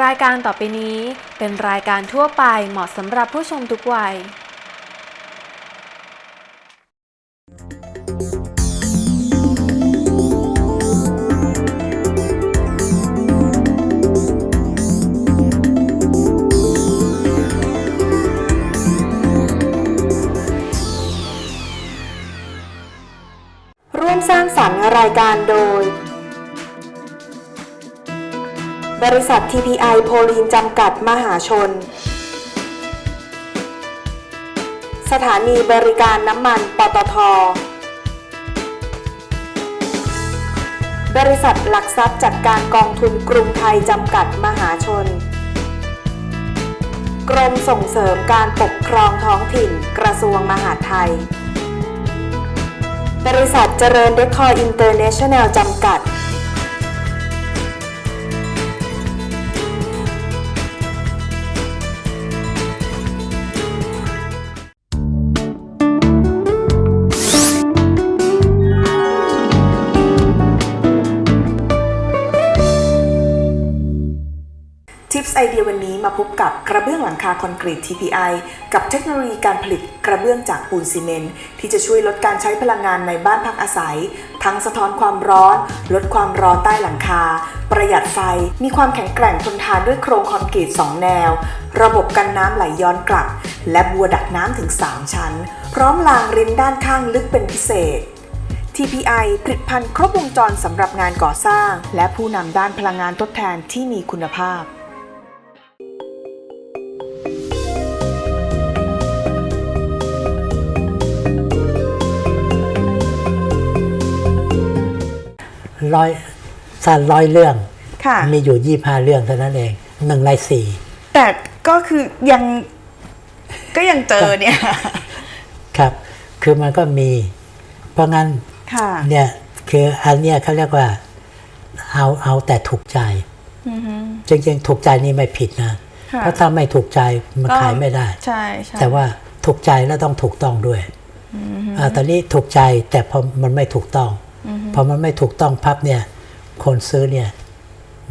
รายการต่อไปนี้เป็นรายการทั่วไปเหมาะสำหรับผู้ชมทุกวัย ร่วมสร้างสรรค์รายการโดย บริษัท TPI โพลีนจำกัดมหาชน สถานีบริการน้ำมันปตท บริษัทหลักทรัพย์จัดการกองทุนกรุงไทยจำกัดมหาชน กรมส่งเสริมการปกครองท้องถิ่นกระทรวงมหาดไทย บริษัทเจริญเดคอร์อินเตอร์เนชั่นแนลจำกัด วันนี้มาพบกับกระเบื้องหลังคาคอนกรีต TPI กับเทคโนโลยีการผลิตกระเบื้องจากปูนซีเมนต์ที่จะช่วยลดการใช้พลังงานในบ้านพักอาศัย ทั้งสะท้อนความร้อน ลดความร้อนใต้หลังคา ประหยัดไฟ มีความแข็งแกร่งทนทานด้วยโครงคอนกรีต 2 แนว ระบบกันน้ำไหลย้อนกลับ และบัวดักน้ำถึง 3 ชั้น พร้อมรางริมด้านข้างลึกเป็นพิเศษ TPI ผลิตภัณฑ์ครบวงจรสำหรับงานก่อสร้าง และผู้นำด้านพลังงานทดแทนที่มีคุณภาพ ร้อยสั้นร้อยเรื่อง ค่ะ มีอยู่ยี่ห้าเรื่องเท่านั้นเองหนึ่งในสี่แต่ก็คือยังก็ยังเจอเนี่ย ครับ คือมันก็มี เพราะงั้นค่ะ เนี่ยคืออันเนี้ยเขาเรียกว่า เอาเอาแต่ถูกใจจริงๆถูกใจนี่ไม่ผิดนะ ค่ะ เพราะถ้าไม่ถูกใจมันขายไม่ได้ ใช่ใช่แต่ว่าถูกใจแล้วต้องถูกต้องด้วยอ่าตอนนี้ถูกใจแต่พอมันไม่ถูกต้อง พอมันไม่ถูกต้องพับเนี่ย คนซื้อเนี่ย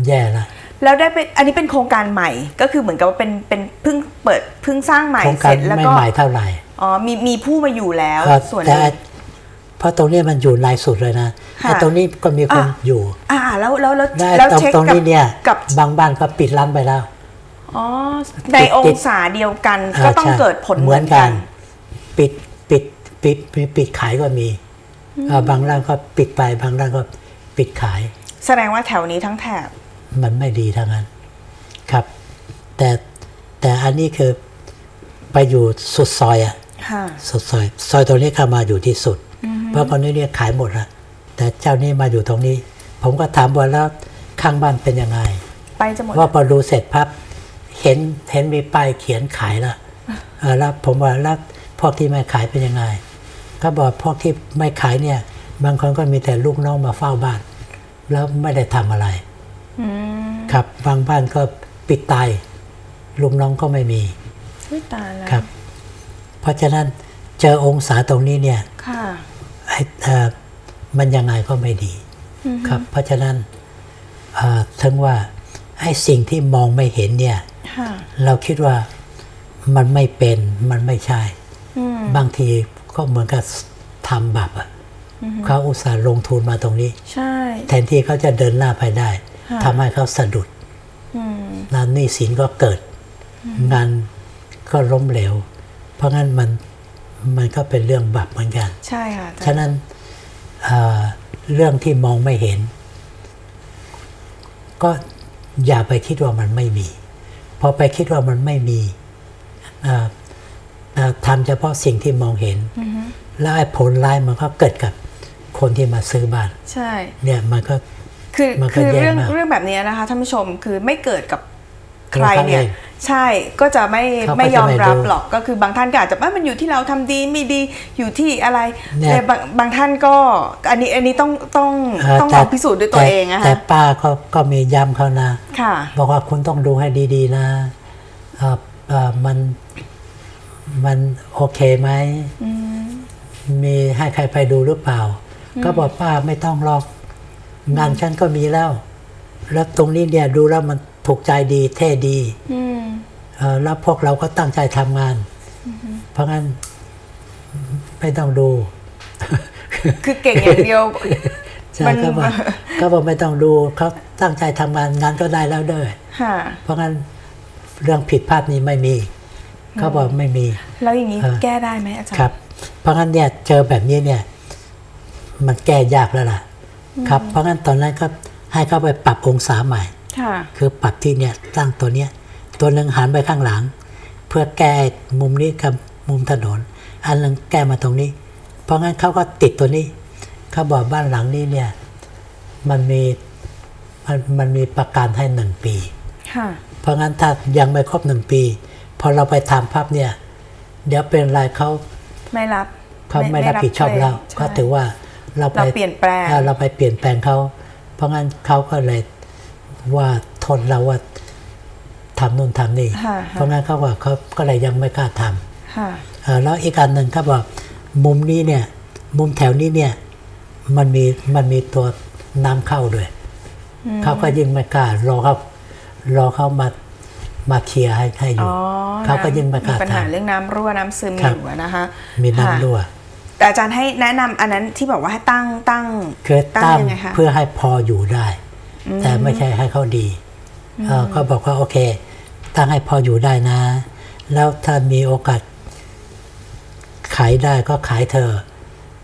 แย่ละแล้วได้เป็นอันนี้เป็นโครงการใหม่ก็คือเหมือนกับว่าเป็นเป็นเพิ่งเปิดเพิ่งสร้างใหม่โครงเสการร็จแล้วไม่ก็ใหม่เท่าไหร่อ๋อมีมีผู้มาอยู่แล้วครับส่วนหแต่นึ่งเพราะตรงนี้มันอยู่ในสุดเลยนะค่ะไอ้ตรงนี้ก็มีคนอะอยู่ อ่า แล้วแล้วแล้วและแล้วตรงเช็คตรงกับนี้เนี่ยกับบางบ้านก็ปิดร้านไปแล้วอ๋อในองศาเดียวกันก็ต้องาใช่เกิดผลเหมือนกัน ปิดปิดปิดปิดปิดขายก็มีอ่า บางร้านก็ปิดไปบางร้านก็ปิดขาย แสดงว่าแถวนี้ทั้งแถบ มันไม่ดีทั้งนั้นครับ แต่แต่อันนี้คือไปอยู่สุดซอยอะค่ะสุดซอย ซอยตรงนี้เข้ามาอยู่ที่สุด เพราะคนนี้เนี่ยขายหมดละแต่เจ้านี้มาอยู่ตรงนี้ ผมก็ถามว่าแล้วข้างบ้านเป็นยังไงไปจะหมดว่าพอดูเสร็จพับเห็นเห็นมีป้ายเขียนขายละเออแล้วผมว่าแล้วพวกที่ไม่ขายเป็นยังไง ก็บอกพวกที่ไม่ขายเนี่ย บางคนก็มีแต่ลูกน้องมาเฝ้าบ้าน แล้วไม่ได้ทำอะไรอืมครับบางบ้านก็ปิดตายลูกน้องก็ไม่มีอุ๊ยตายแล้วครับ เพราะฉะนั้นเจอองศาตรงนี้เนี่ยค่ะไอ้เอ่อมันยังไงก็ไม่ดีครับ เพราะฉะนั้นเอ่อถึงว่าไอ้สิ่งที่มองไม่เห็นเนี่ยค่ะเราคิดว่ามันไม่เป็นมันไม่ใช่อืมบางที ก็เหมือนกับทำแบบอะเขาอุตส่าห์ลงทุนมาตรงนี้ใช่แทนที่เขาจะเดินหน้าไปได้ค่ะทำให้เขาสะดุดอืมนานหนี้สินก็เกิด งานก็ล้มเหลว เพราะงั้นมันมันก็เป็นเรื่องบาปเหมือนกัน ใช่ค่ะอาจารย์ฉะนั้นเอ่อเรื่องที่มองไม่เห็น ก็อย่าไปคิดว่ามันไม่มี พอไปคิดว่ามันไม่มีเอ่อเอ่อ ทำเฉพาะสิ่งที่มองเห็น แล้วไอ้ผลร้ายมันก็เกิดกับคนที่มาซื้อบ้าน ใช่ เนี่ยมันก็คือมันก็คือแย่เรื่องมากเรื่องแบบนี้นะคะท่านผู้ชมคือไม่เกิดกับใคตัวรเขาเนี่ยเองใช่ก็จะไม่เขาก็ไม่ยอมจะไม่รับรู้หรอกก็คือบางท่านก็อาจจะว่ามันอยู่ที่เราทำดีไม่ดีอยู่ที่อะไรเนี่ยแต่บางบางท่านก็อันนี้อันนี้ต้องต้องเอ่อต้องลแต่องพิสูจน์ด้วยตัวเองนะแต่คะป้าเขาก็มีย้ำเขานะค่ะบอกว่าคุณต้องดูให้ดีๆนะเอ่อเอ่อมัน มันโอเคไหมมีให้ใครไปดูหรือเปล่า ก็บอกป้าไม่ต้องหรอกงานฉันก็มีแล้ว แล้วตรงนี้เนี่ยดูแล้วมันถูกใจดีเท่ดีอืมเอ่อแล้วพวกเราก็ตั้งใจทำงาน เพราะงั้นไม่ต้องดู คือเก่งอย่างเดียวใช่มันก็บอกก็บอกไม่ต้องดูเขาตั้งใจทำงานงานก็ได้แล้วเด้อค่ะเพราะงั้นเรื่องผิดพลาดนี้ไม่มี เขาบอกไม่มี แล้วอย่างนี้เออแก้ได้ไหมอาจารย์ครับ เพราะงั้นเนี่ยเจอแบบนี้เนี่ย มันแก้ยากแล้วล่ะ ครับ เพราะงั้นตอนนั้นก็ให้เขาไปปรับองศาใหม่ค่ะคือปรับที่เนี่ยตั้งตัวเนี้ยตัวหนึ่งหันไปข้างหลัง เพื่อแก้มุมนี้กับมุมถนน อันหนึงแก้มาตรงนี้ เพราะงั้นเขาก็ติดตัวนี้เขาบอกบ้านหลังนี้เนี่ย มันมีมันมันมีประกันให้หนึ่งปีค่ะเพราะงั้นถ้ายังไม่ครบหนึ่งปี พอเราไปทำภาพเนี่ย เดี๋ยวเป็นไรเขาไม่รับเขาไม่รับผิดชอบเราใช่ก็ถือว่าเราไปเราเปลี่ยนแปลงเออเราไปเปลี่ยนแปลงเขา เพราะงั้นเขาก็เลยว่าทนเราว่าทำนู่นทำนี่ค่ะเพราะงั้นเขาว่าเขาก็เลยยังไม่กล้าทำค่ะเอ่อแล้วอีกอันหนึ่งเขาบอกมุมนี้เนี่ย มุมแถวนี้เนี่ยมันมีมันมีตัวน้ำเข้าด้วย เขาก็ยิ่งไม่กล้ารอเขารอเขามา มาเคลียร์ให้ให้อยู่อ๋อเขาก็ยิ่งไม่กล้าปัญหาทำเรื่องน้ำรั่วน้ำซึมครัอบยู่อะนะคะมีค่ะน้ำรั่ว แต่อาจารย์ให้แนะนำอันนั้นที่บอกว่าให้ตั้งตั้งคือตั้งยังไงคะเพื่อให้พออยู่ได้ แต่ไม่ใช่ให้เขาดีเอ่อก็บอกว่าโอเค ตั้งให้พออยู่ได้นะ แล้วถ้ามีโอกาสขายได้ก็ขายเธอะ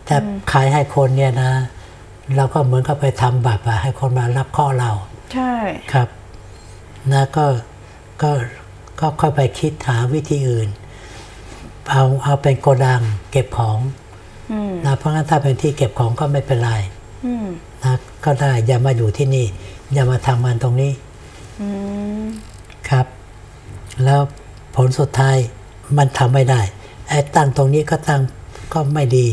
แต่ขายให้คนเนี่ยนะ เราก็เหมือนกับไปทำบาปอะให้คนมารับข้อเรา ใช่ครับนะก็ ก็ก็ค่อยไปคิดหาวิธีอื่น เอาเอาเป็นโกดังเก็บของอืมนะเพราะงั้นถ้าเป็นที่เก็บของก็ไม่เป็นไรอืมนะก็ได้อย่ามาอยู่ที่นี่ อย่ามาทำงานตรงนี้อืมครับ แล้วผลสุดท้ายมันทำไม่ได้ไอ้ตั้งตรงนี้ก็ตั้งก็ไม่ดี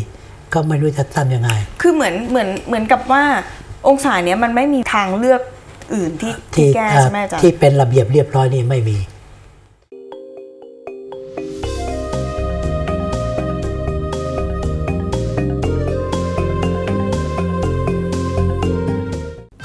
ก็ไม่รู้จะตั้งยังไง คือเหมือนเหมือนเหมือนกับว่าองศาเนี้ยมันไม่มีทางเลือก อื่นที่ที่แก้เอ่อใช่ไหมอาจารย์ที่เป็นระเบียบเรียบร้อยนี่ไม่มี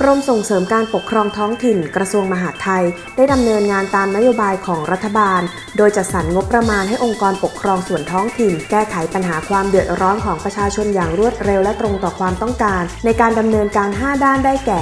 กรมส่งเสริมการปกครองท้องถิ่นกระทรวงมหาดไทย ได้ดำเนินงานตามนโยบายของรัฐบาล โดยจัดสรรงบประมาณให้องค์กรปกครองส่วนท้องถิ่น แก้ไขปัญหาความเดือดร้อนของประชาชนอย่างรวดเร็วและตรงต่อความต้องการ ในการดำเนินการ 5 ด้านได้แก่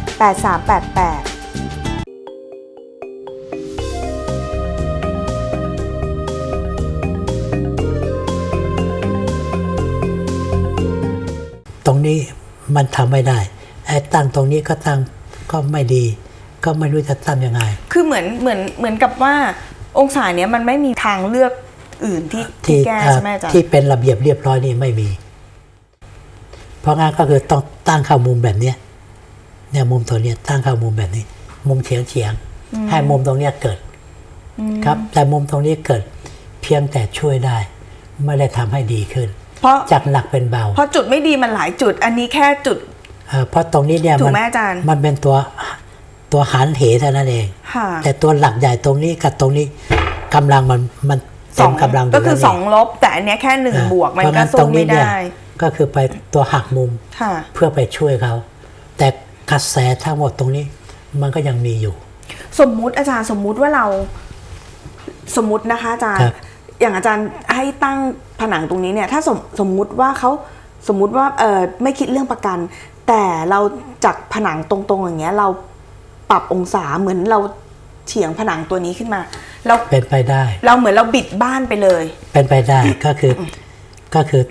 02-381-8388ตรงนี้มันทำไม่ได้ไอ้ตั้งตรงนี้ก็ตั้งก็ไม่ดี ก็ไม่รู้จะตั้งยังไง คือเหมือนเหมือนเหมือนกับว่า องศาเนี้ยมันไม่มีทางเลือกอื่นที่ที่ที่แก้เอ่อใช่ไหมอาจารย์ที่เป็นระเบียบเรียบร้อยนี่ไม่มี เพราะงั้นก็คือต้องตั้งเข้ามุมแบบเนี้ย เนี่ยมุมตัวเนี้ยตั้งเข้ามุมแบบนี้ มุมเฉียงเฉียงๆให้มุมตรงเนี้ยเกิดครับ แต่มุมตรงนี้เกิดเพียงแต่ช่วยได้ ไม่ได้ทำให้ดีขึ้น เพราะจากหนักเป็นเบา เพราะจุดไม่ดีมันหลายจุด อันนี้แค่จุดเอ่อเพราะตรงนี้เนี่ยถูกมันไหมอาจารย์มันเป็นตัวตัวหันเหเท่านั้นเองค่ะแต่ตัวหลักใหญ่ตรงนี้กับตรงนี้กำลังมันมันสเต็อมงกำลังยู่ก็คือแล้วนี่สองลบ แต่อันเนี้ยแค่หนึ่งอะบวกมันเพราะก็งั้นตรสู้งไม่นี้เนี่ยได้ ก็คือไปตัวหักมุมค่ะเพื่อไปช่วยเขา แต่ กระแสทั้งหมดตรงนี้ มันก็ยังมีอยู่ สมมุติอาจารย์สมมุติว่าเราสมมุตินะคะอาจารครัย์บอย่างอาจารย์ให้ตั้งผนังตรงนี้เนี่ย ถ้าสมสมมุติว่าเขาสมมุติว่าเออไม่คิดเรื่องประกัน แต่เราจากผนังตรงๆอย่างเงี้ย เราปรับองศาเหมือนเราเฉียงผนังตัวนี้ขึ้นมา เราเป็นไปได้ เราเหมือนเราบิดบ้านไปเลย เป็นไปได้ก็คือก็คือ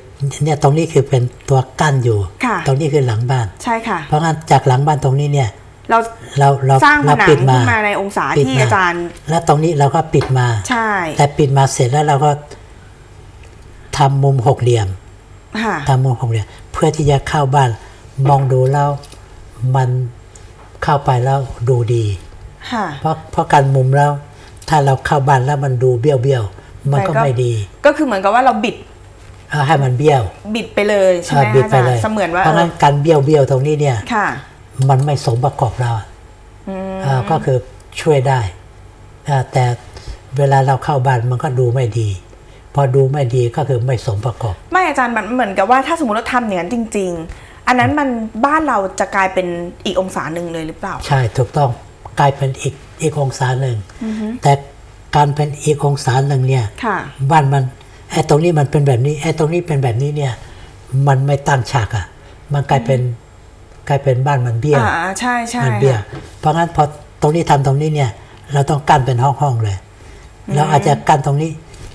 เนี่ยตรงนี้คือเป็นตัวกั้นอยู่ค่ะตรงนี้คือหลังบ้าน ใช่ค่ะ เพราะงั้นจากหลังบ้านตรงนี้เนี่ย เราเราเราสร้างผเรานังปิดมาขึ้นมาในองศาปิดที่มาอาจารย์ แล้วตรงนี้เราก็ปิดมา ใช่ แต่ปิดมาเสร็จแล้วเราก็ทำมุมหกเหลี่ยมค่ะทำมุมหกเหลี่ยม เพื่อที่จะเข้าบ้านมองดูแล้วมันเข้าไปแล้วดูดีค่ะเพราะเพราะการมุมแล้ว ถ้าเราเข้าบ้านแล้วมันดูเบี้ยวเบี้ยวๆมันก็มันก็ไม่ดี ก็คือเหมือนกับว่าเราบิดเอา ให้มันเบี้ยวบิดไปเลยใช่ไหมอ่าบิดอาไปจารเลยย์เสมือนว่าเพราะเองั้อนการเบี้ยวเบี้ยวๆตรงนี้เนี่ยค่ะมันไม่สมประกอบเราอะอืมอ่าก็คือช่วยได้อ่าแต่เวลาเราเข้าบ้านมันก็ดูไม่ดี พอดูไม่ดีก็คือไม่สมประกอบ ไม่อาจารย์มันเหมือนกับว่าถ้าสมมติเราทำอย่างนั้นจริง ๆ อันนั้นมันบ้านเราจะกลายเป็นอีกองศาหนึ่งเลยหรือเปล่า ใช่ถูกต้องกลายเป็นอีกอีกองศาหนึ่งแต่การเป็นอีกองศาหนึ่งเนี่ยค่ะบ้านมัน ไอ้ตรงนี้มันเป็นแบบนี้ไอ้ตรงนี้เป็นแบบนี้เนี่ย มันไม่ตั้งฉากอะ่ะ มันกลายเป็นกลายเป็นบ้านมันเบี้ยวอ่าใช่ใช่มันเบี้ยวค่ะเพราะงั้นพอตรงนี้ทำตรงนี้เนี่ย เราต้องกั้นเป็นห้องห้องๆเลยเราอาจจะกั้นตรงนี้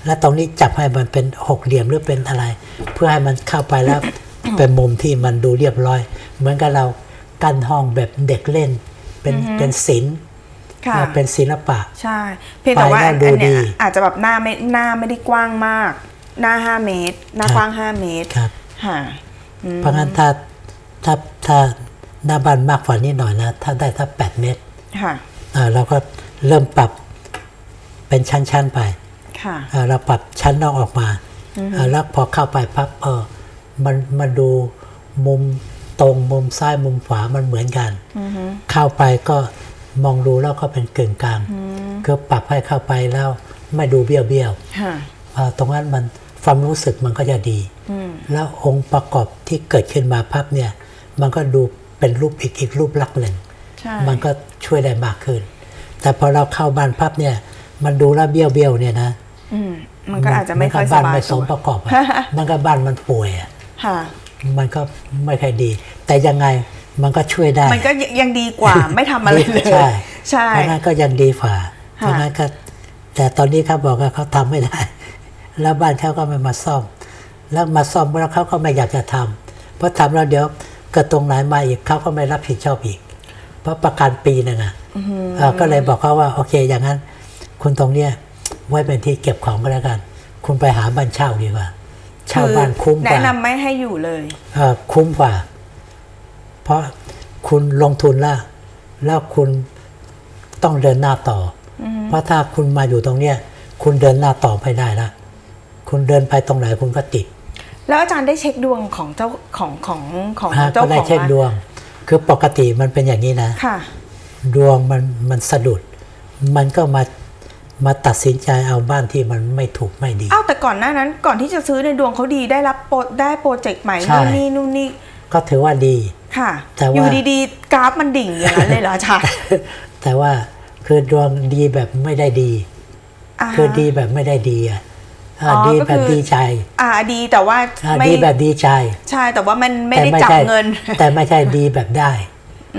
แล้วตรงนี้จับให้มันเป็นหกเหลี่ยมหรือเป็นอะไร เพื่อให้มันเข้าไปแล้วเป็นมุมที่มันดูเรียบร้อย เหมือนกับเรากั้นห้องแบบเด็กเล่น เป็นเป็นศิลป์ ค่ะอ่าเป็นศิลปะ ใช่ เพียงแต่ว่าไปแล้อัวนดูเนี้ยดีอาจจะแบบหน้าไม่หน้าไม่ได้กว้างมาก หน้าห้าเมตร หน้าครับกว้างห้าเมตรครับค่ะเพราะงั้นถ้าถ้าถ้าหน้าบ้านมากกว่านี้หน่อยนะ ถ้าได้ถ้าแปดเมตรค่ะอ่าเราก็เริ่มปรับเป็นชั้นๆไปค่ะอ่าเราปรับชั้นนอกออกมาอ่าแล้วพอเข้าไปพับเออมันมันดูมุมตรงมุมซ้ายมุมขวามันเหมือนกัน เข้าไปก็ มองดูแล้วก็เป็นกึ่งกลางคือปรับให้เข้าไปแล้วไม่ดูเบี้ยวเบี้ยวๆค่ะอ่าตรงนั้นมันความรู้สึกมันก็จะดี แล้วองค์ประกอบที่เกิดขึ้นมาพับเนี่ย มันก็ดูเป็นรูปอีกอีกรูปลักษณ์หนึ่งใช่มันก็ช่วยได้มากขึ้น แต่พอเราเข้าบ้านพับเนี่ย มันดูแล้วเบี้ยวเบี้ยวๆเนี่ยนะอืมมันก็อาจจะไม่ค่อยนสบ้านบายไม่สตัมวประกอบอะมันก็บ้านมันป่วยอะค่ะมันก็ไม่ค่อยดี แต่ยังไง มันก็ช่วยได้ มันก็ยังดีกว่าไม่ทำอะไรเลย ใช่ใช่เพราะงั้นก็ยังดีฝ่าเพค่ะราะงั้นก็แต่ตอนนี้เขาบอกว่าเขาทำไม่ได้ แล้วบ้านเขาก็ไม่มาซ่อม แล้วมาซ่อมแล้วเขาก็ไม่อยากจะทำเพราะทำแล้วเดี๋ยวเกิดตรงไหนมาอีกเขาก็ไม่รับผิดชอบอีก เพราะประกันปีหนึ่งอะเอ่อก็เลยบอกเขาว่าโอเค อย่างนั้น คุณตรงเนี้ยไว้เป็นที่เก็บของก็แล้วกัน คุณไปหาบ้านเช่าดีกว่าเช่าบ้านคุ้มกว่าแนะนำไม่ให้อยู่เลยเอ่อคุ้มกว่า เพราะคุณลงทุนแล้วแล้วคุณต้องเดินหน้าต่ออเพราะถ้าคุณมาอยู่ตรงเนี้ยคุณเดินหน้าต่อไม่ได้ละคุณเดินไปตรงไหนคุณก็ติด แล้วอาจารย์ได้เช็คดวงของเจ้าของของของฮะเจ้าก็ขได้องเช็คบ้านดวง คือปกติมันเป็นอย่างนี้นะค่ะดวงมันมันสะดุด มันก็มามาตัดสินใจเอาบ้านที่มันไม่ถูกไม่ดีอ้าวแต่ก่อนหน้านั้น ก่อนที่จะซื้อในดวงเขาดีได้รับโปรได้โปรเจกต์ใหม่ใช่นู่นนี่นู่นนี่ก็ถือว่าดี ค่ะแต่ว่าอยู่ดีๆ กราฟมันดิ่งอย่างนั้นเลยเหรออาจารย์แต่ว่าคือดวงดีแบบไม่ได้ดีาคือดีแบบไม่ได้ดีอะอ่าอ๋อดีก็แบบคือดีใจ อ่าดีแต่ว่าอ่าไม่ดีแบบดีใจ ใช่แต่ว่ามันไม่แต่ได้จับใช่เงิน แต่ไม่ใช่ดีแบบได้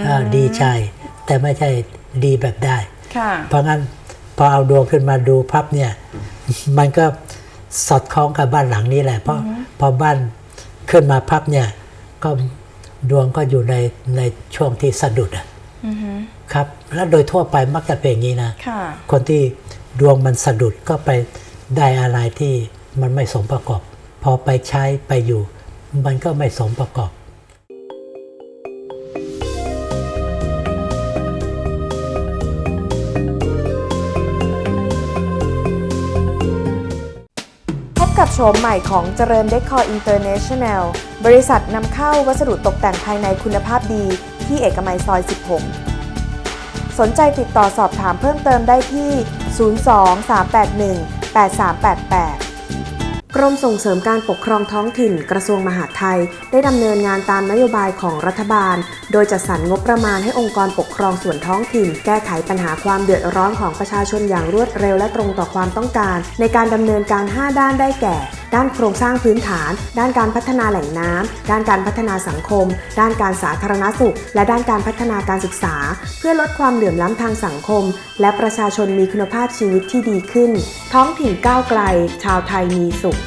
อ่าดีใจ แต่ไม่ใช่ดีแบบได้ค่ะเพราะงั้นพอเอาดวงขึ้นมาดูพับเนี่ย มันก็สอดคล้องกับบ้านหลังนี้แหละ เพราะพอบ้านขึ้นมาพับเนี่ยก็ ดวงก็อยู่ในในช่วงที่สะดุดอะครับ แล้วโดยทั่วไปมักจะเป็นอย่างนี้นะค่ะคนที่ดวงมันสะดุดก็ไปได้อะไรที่มันไม่สมประกอบ พอไปใช้ไปอยู่ มันก็ไม่สมประกอบพบกับโฉมใหม่ของเจริญเดคอร์อินเตอร์เนชั่นแนล บริษัทนำเข้าวัสดุตกแต่งภายในคุณภาพดีที่เอกมัยซอย 16 สนใจติดต่อสอบถามเพิ่มเติมได้ที่ 02-381-8388 กรมส่งเสริมการปกครองท้องถิ่นกระทรวงมหาดไทย ได้ดำเนินงานตามนโยบายของรัฐบาล โดยจัดสรรงบประมาณให้องค์กรปกครองส่วนท้องถิ่น แก้ไขปัญหาความเดือดร้อนของประชาชนอย่างรวดเร็วและตรงต่อความต้องการ ในการดำเนินการ 5 ด้านได้แก่ ด้านโครงสร้างพื้นฐาน ด้านการพัฒนาแหล่งน้ำด้านการพัฒนาสังคม ด้านการสาธารณสุข และด้านการพัฒนาการศึกษา เพื่อลดความเหลื่อมล้ำทางสังคม และประชาชนมีคุณภาพชีวิตที่ดีขึ้น ท้องถิ่นก้าวไกล ชาวไทยมีสุข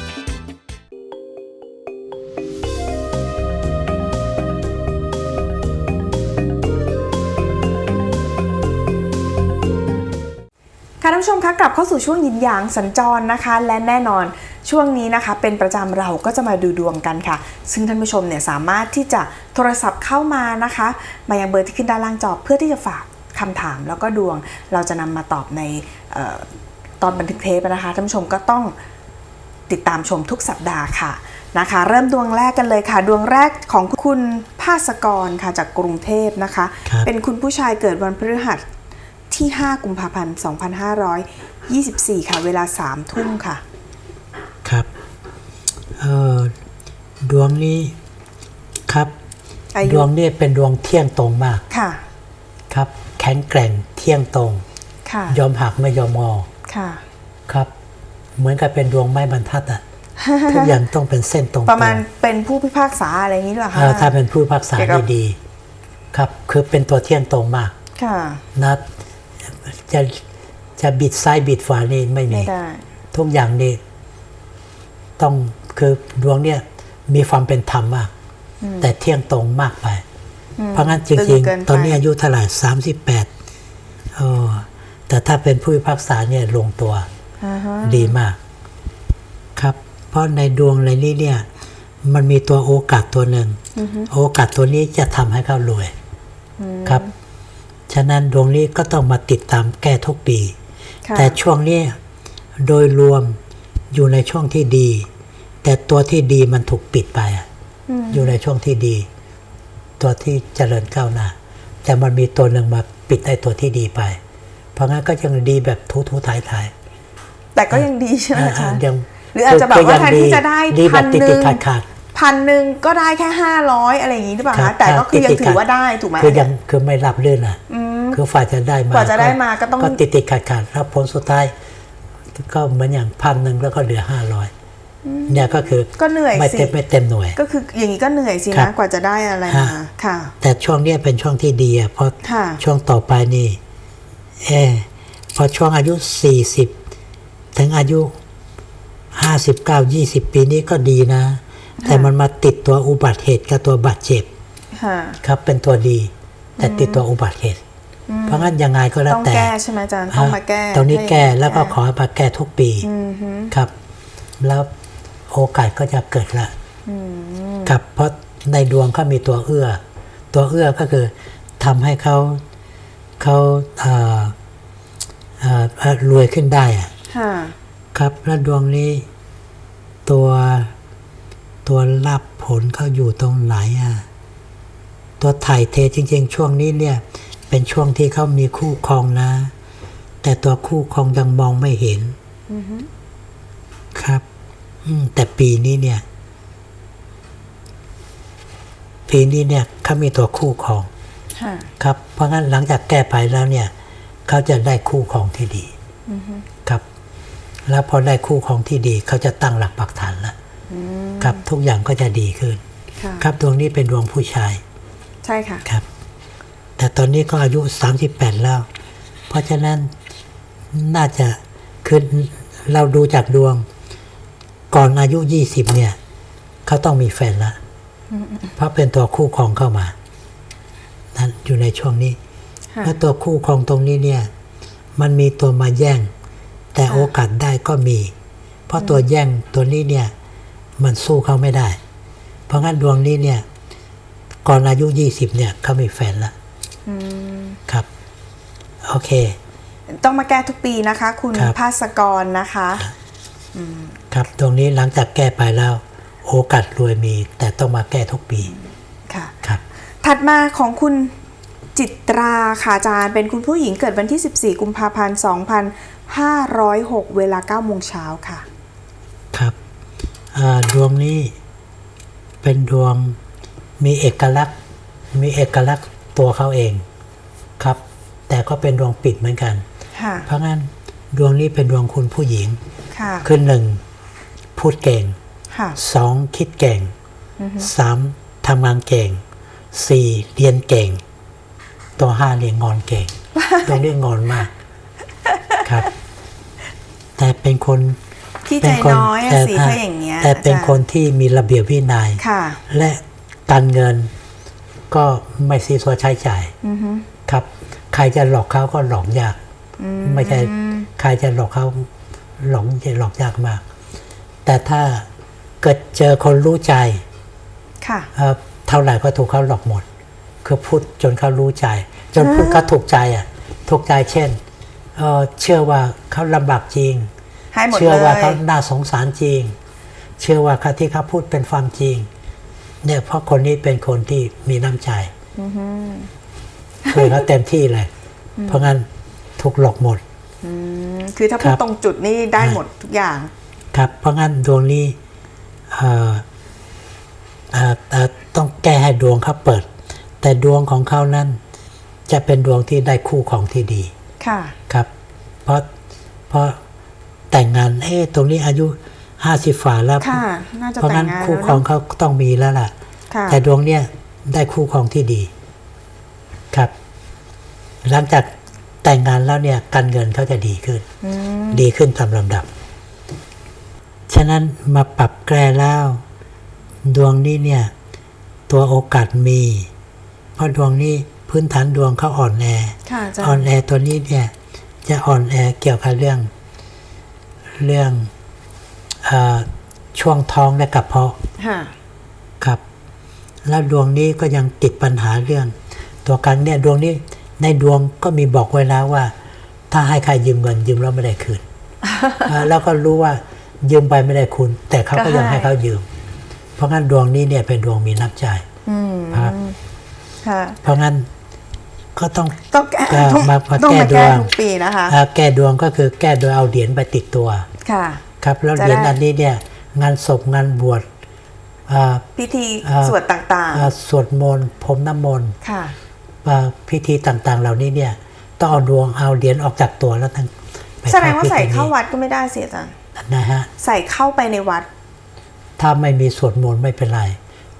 ค่ะท่านผู้ชมคะกลับเข้าสู่ช่วงยินหยางสัญจรนะคะ และแน่นอน ช่วงนี้นะคะเป็นประจำเราก็จะมาดูดวงกันค่ะ ซึ่งท่านผู้ชมเนี่ยสามารถที่จะโทรศัพท์เข้ามานะคะ มายังเบอร์ที่ขึ้นด้านล่างจอเพื่อที่จะฝากคำถามแล้วก็ดวงเราจะนำมาตอบในเออตอนบันทึกเทปนะคะท่านผู้ชมก็ต้องติดตามชมทุกสัปดาห์ค่ะนะคะ เริ่มดวงแรกกันเลยค่ะ ดวงแรกของคุณภาสกรค่ะจากกรุงเทพนะคะครับเป็นคุณผู้ชายเกิดวันพฤหัสที่ 5 กุมภาพันธ์ 2524 ค่ะ เวลา 3 ทุ่มค่ะครับ เอ่อดวงนี้ครับ อายุ ดวงนี้เป็นดวงเที่ยงตรงมากค่ะ ครับ แข็งแกร่งเที่ยงตรง ค่ะ ยอมหักไม่ยอมงอค่ะ ครับ เหมือนกับเป็นดวงไม้บรรทัดอะทุกอย่างต้องเป็นเส้นตรงๆประมาณเป็นผู้พิพากษาอะไรอย่างนี้หรือเปล่าเอ่คะอถ้าเป็นผู้พิพากษาเกี่ยวกับดีๆครับ คือเป็นตัวเที่ยงตรงมาก ค่ะ นะจะจะบิดซ้ายบิดขวานี่ไม่มี ไม่ได้ ทุกอย่างนี่ต้อง คือดวงเนี่ยมีความเป็นธรรมมาก แต่เที่ยงตรงมากไป เพราะงั้นจตึริงงเกินไปๆตอนนี้อายุเท่าไหร่สามสิบแปดแต่ถ้าเป็นผู้พิพากษาเนี่ยลงตัวอ่าฮะดีมาก ครับ เพราะในดวงในนี้เนี่ย มันมีตัวโอกาสตัวหนึ่งโอกาสตัวนี้จะทำให้เขารวยครับ ฉะนั้นดวงนี้ก็ต้องมาติดตามแก้ทุกปีค่ะแต่ช่วงนี้โดยรวมอยู่ในช่วงที่ดี แต่ตัวที่ดีมันถูกปิดไปอะอยู่ในช่วงที่ดี ตัวที่เจริญก้าวหน้าแต่มันมีตัวหนึ่งมาปิดไอ้ตัวที่ดีไป เพราะงั้นก็ยังดีแบบทูทูๆถ่ายถ่ายแต่ก็ยังดีใช่ไหมๆอาจารย์ยังหรืออาจจะแบบว่าแทนที่จะได้ดีแบพับนติดหตินึ่ดงขาดขาดพันหนึ่งก็ได้แค่ห้าร้อยอะไรอย่างนี้หรือเปล่าครัคะบแต่ก็คือยังติดๆถือว่าได้ถูกไหมคือยังคือไม่รับเลื่อนอะคือฝ่ายจะได้มากว่าจะได้มาก็ต้องก็ติดติดขัดขัดแล้วผลสุดท้ายก็เหมือนอย่างพันหนึ่งแล้วก็เหลือห้าร้อย เนี่ยก็คือก็เหนื่อยไม่สิเต็มไม่เต็มหน่วย ก็คืออย่างนี้ก็เหนื่อยสิครันะบกว่าจะได้อะไรมาฮะค่ะ แต่ช่วงเนี้ยเป็นช่วงที่ดีอะเพราะค่ะช่วงต่อไปนี่เออพอช่วงอายุสี่สิบถึงอายุห้าสิบเก้ายี่สิบปีนี้ก็ดีนะ แต่มันมาติดตัวอุบัติเหตุกับตัวบาดเจ็บค่ะครับเป็นตัวดี แต่ติดตัวอุบัติเหตุ เพราะงั้นยังไงก็แล้วต้องแต่แก้ใช่ไหมอาจารย์ต้องมาแก้ตรงนี้ให้แก้แล้วก็ขอให้มาแก้ทุกปีอืมฮึครับแล้ว โอกาสก็จะเกิดละครับเพราะในดวงเขามีตัวเอื้อ ตัวเอื้อก็คือทำให้เขาเขาเอ่อเอ่อเอ่อรวยขึ้นได้อะค่ะครับแล้วดวงนี้ตัวตัวรับผลเขาอยู่ตรงไหนอะตัวถ่ายเทจริง ๆ ช่วงนี้เนี่ย เป็นช่วงที่เขามีคู่ครองนะ แต่ตัวคู่ครองยังมองไม่เห็นครับอืม แต่ปีนี้เนี่ย ปีนี้เนี่ยเขามีตัวคู่ครองค่ะครับ เพราะงั้นหลังจากแก้ไปแล้วเนี่ยเขาจะได้คู่ครองที่ดีครับ แล้วพอได้คู่ครองที่ดีเขาจะตั้งหลักปักฐานแล้วครับทุกอย่างก็จะดีขึ้นค่ะครับดวงนี้เป็นดวงผู้ชาย ใช่ค่ะครับ แต่ตอนนี้ก็อายุ 38 แล้ว เพราะฉะนั้นน่าจะคือเราดูจากดวง ก่อนอายุ20เนี่ยเขาต้องมีแฟนละเพราะเป็นตัวคู่ครองเข้ามา นั้นอยู่ในช่วงนี้ค่ะแล้วตัวคู่ครองตรงนี้เนี่ย มันมีตัวมาแย่ง แต่โอกาสได้ก็มี เพราะตัวแย่งตัวนี้เนี่ย มันสู้เขาไม่ได้ เพราะงั้นดวงนี้เนี่ย ก่อนอายุ20เนี่ยเขามีแฟนละครับ โอเค ต้องมาแก้ทุกปีนะคะ คุณครับภาสกรนะคะ ครับตรงนี้หลังจากแก้ไปแล้ว โอกาสรวยมี แต่ต้องมาแก้ทุกปีค่ะครับ ถัดมาของคุณจิตราค่ะอาจารย์ เป็นคุณผู้หญิงเกิดวันที่ 14 กุมภาพันธ์ 2506 เวลา9โมงเช้าค่ะ ครับอ่าดวงนี้เป็นดวงมีเอกลักษณ์ มีเอกลักษณ์ตัวเขาเองครับ แต่ก็เป็นดวงปิดเหมือนกันค่ะเพราะงั้นดวงนี้เป็นดวงคุณผู้หญิงค่ะคือหนึ่ง พูดเก่งค่ะสองคิดเก่งสามทำงานเก่งสี่เรียนเก่ง ตัวห้าเรียนงอนเก่ง ตัวนี้งอนมากครับ แต่เป็นคนขี้ใจเป็นคนน้อยอะแต่สิถ้าอย่างเงี้ยแต่เป็นอาจารย์คนที่มีระเบียบวินัยค่ะและการเงินก็ไม่ซีซัวใช้จ่ายครับ ใครจะหลอกเขาก็หลอกยาก ไม่ใช่ ใครจะหลอกเขาหลอกจะหลอกยากมาก แต่ถ้าเกิดเจอคนรู้ใจค่ะเอ่อเท่าไหร่ก็ถูกเขาหลอกหมด คือพูดจนเขารู้ใจ จนพูดเขาถูกใจอะทุกข์ใจเช่นเอ่อเชื่อว่าเขาลำบากจริงให้หมดเชื่อเลว่ายเขาน่าสงสารจริง เชื่อว่าเขาที่เขาพูดเป็นความจริง เนี่ยเพราะคนนี้เป็นคนที่มีน้ำใจช่วยเขาเต็มที่เลย เพราะงั้นถูกหลอกหมดอืมคือถ้าครัพูดบตรงจุดนี่ได้หมดทุกอย่าง ครับเพราะงั้นดวงนี้เอ่อเอ่อเอ่อต้องแก้ให้ดวงเขาเปิด แต่ดวงของเขานั้น จะเป็นดวงที่ได้คู่ของที่ดีค่ะครับ เพราะเพราะแต่งงานเอ๊ะตรงนี้อายุห้าสิบฝ่าแล้วค่ะน่าจะเพราะแต่งงั้นงานคู่แล้วครองเนอะเขาต้องมีแล้วล่ะค่ะแต่ดวงเนี่ยได้คู่ครองที่ดี ครับ หลังจากแต่งงานแล้วเนี่ยการเงินเขาจะดีขึ้นอืมดีขึ้นตามลำดับ ฉะนั้นมาปรับแก้แล้ว ดวงนี้เนี่ย ตัวโอกาสมี เพราะดวงนี้พื้นฐานดวงเขาอ่อนแอค่ะอาจารอ่อนย์แอตัวนี้เนี่ย จะอ่อนแอเกี่ยวกับเรื่อง เรื่องเออช่วงท้องและกระเพาะค่ะครับ แล้วดวงนี้ก็ยังติดปัญหาเรื่อง ตัวกันเนี่ยดวงนี้ในดวงก็มีบอกไว้แล้วว่า ถ้าให้ใครยืมเงินยืมแล้วไม่ได้คืนเอ่อแล้วก็รู้ว่า ยืมไปไม่ได้คืนแต่เขาก็ยังให้เขายืม เพราะงั้นดวงนี้เนี่ยเป็นดวงมีน้ำใจอืมครับค่ะเพราะงั้นก็ต้องต้องแก้ก็ต้องมามาต้องมาแก้แก้ดวงทุกปีนะคะเอ่อแก้ดวงก็คือแก้โดยเอาเหรียญไปติดตัวค่ะ ครับแล้วจะเหรียญได้อันนี้เนี่ย งานศพงานบวชเอ่อพิธีเอ่อสวดต่างเอ่อสวดมนต์พรมน้ำมนต์ๆค่ะเอ่อพิธีต่างๆ เหล่านี้เนี่ย ต้องเอาดวงเอาเหรียญออกจากตัวแล้วทั้งไปแสดงว่าใส่พิธีเข้านี้วัดก็ไม่ได้สิอาจารย์ นะฮะใส่เข้าไปในวัด ถ้าไม่มีสวดมนต์ไม่เป็นไร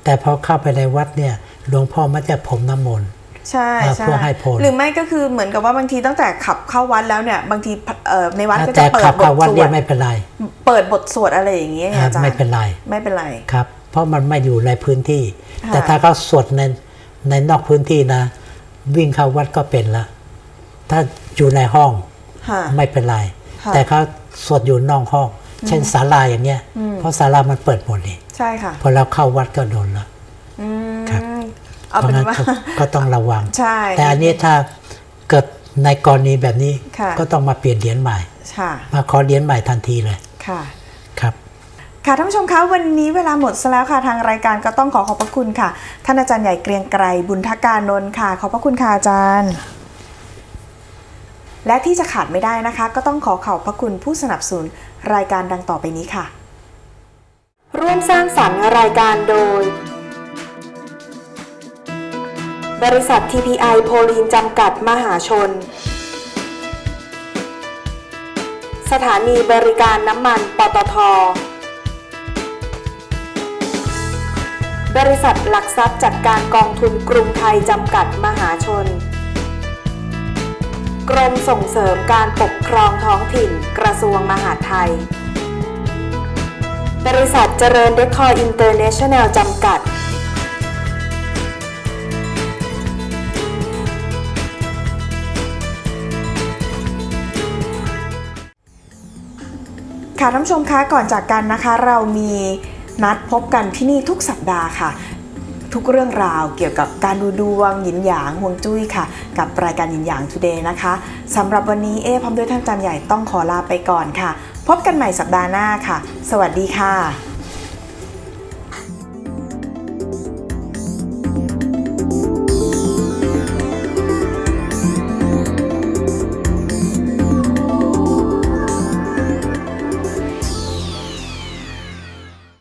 แต่พอเข้าไปในวัดเนี่ยหลวงพ่อมักจะพรมน้ำมนต์ใช่อ่าใช่เพื่อให้พลหรือไม่ก็คือเหมือนกับว่าบางทีตั้งแต่ขับเข้าวัดแล้วเนี่ยบางทีเอ่อในวัดก็จะแต่เปิดขับบเข้าทวัดสวเนี่ดยไม่เป็นไรเปิดบทสวดอะไรอย่างเงี้ยไงอ่าอาจารย์ไม่เป็นไรไม่เป็นไรครับ เพราะมันไม่อยู่ในพื้นที่ค่ะแต่ถ้าเขาสวดในในนอกพื้นที่นะ วิ่งเข้าวัดก็เป็นละถ้าอยู่ในห้องค่ะไม่เป็นไรค่ะแต่เขา สวดอยู่นอกห้อง เช่นศาลาอย่างเงี้ย เพราะศาลามันเปิดหมดนี่ใช่ค่ะพอเราเข้าวัดก็โดนละอืมครับเอาเพราะเป็นงั้นว่าก็ก็ต้องระวังใช่แต่อันนี้ถ้าเกิดในกรณีแบบนี้ค่ะก็ต้องมาเปลี่ยนเหรียญใหม่ค่ะมาขอเหรียญใหม่ทันทีเลยค่ะครับค่ะท่านผู้ชมคะวันนี้เวลาหมดซะแล้วค่ะทางรายการก็ต้องขอขอบพระคุณค่ะ ท่านอาจารย์ใหญ่เกรียงไกรบุญทการนนท์ค่ะ ขอบพระคุณค่ะอาจารย์ และที่จะขาดไม่ได้นะคะ ก็ต้องขอขอบพระคุณผู้สนับสนุนรายการดังต่อไปนี้ค่ะ ร่วมสร้างสรรค์รายการโดย บริษัท TPI โพลีนจำกัดมหาชน สถานีบริการน้ำมันปตท บริษัทหลักทรัพย์จัดการกองทุนกรุงไทยจำกัดมหาชน กรมส่งเสริมการปกครองท้องถิ่น กระทรวงมหาดไทย บริษัทเจริญเดคอร์อินเตอร์เนชั่นแนลจำกัด ค่ะท่านผู้ชมคะก่อนจากกันนะคะเรามีนัดพบกันที่นี่ทุกสัปดาห์ค่ะ ทุกเรื่องราวเกี่ยวกับการดูดวงหยินหยางฮวงจุ้ยค่ะ กับรายการหยินหยาง Today นะคะสำหรับวันนี้เอพร้อมด้วยท่านอาจารย์ใหญ่ต้องขอลาไปก่อนค่ะ พบกันใหม่สัปดาห์หน้าค่ะ สวัสดีค่ะ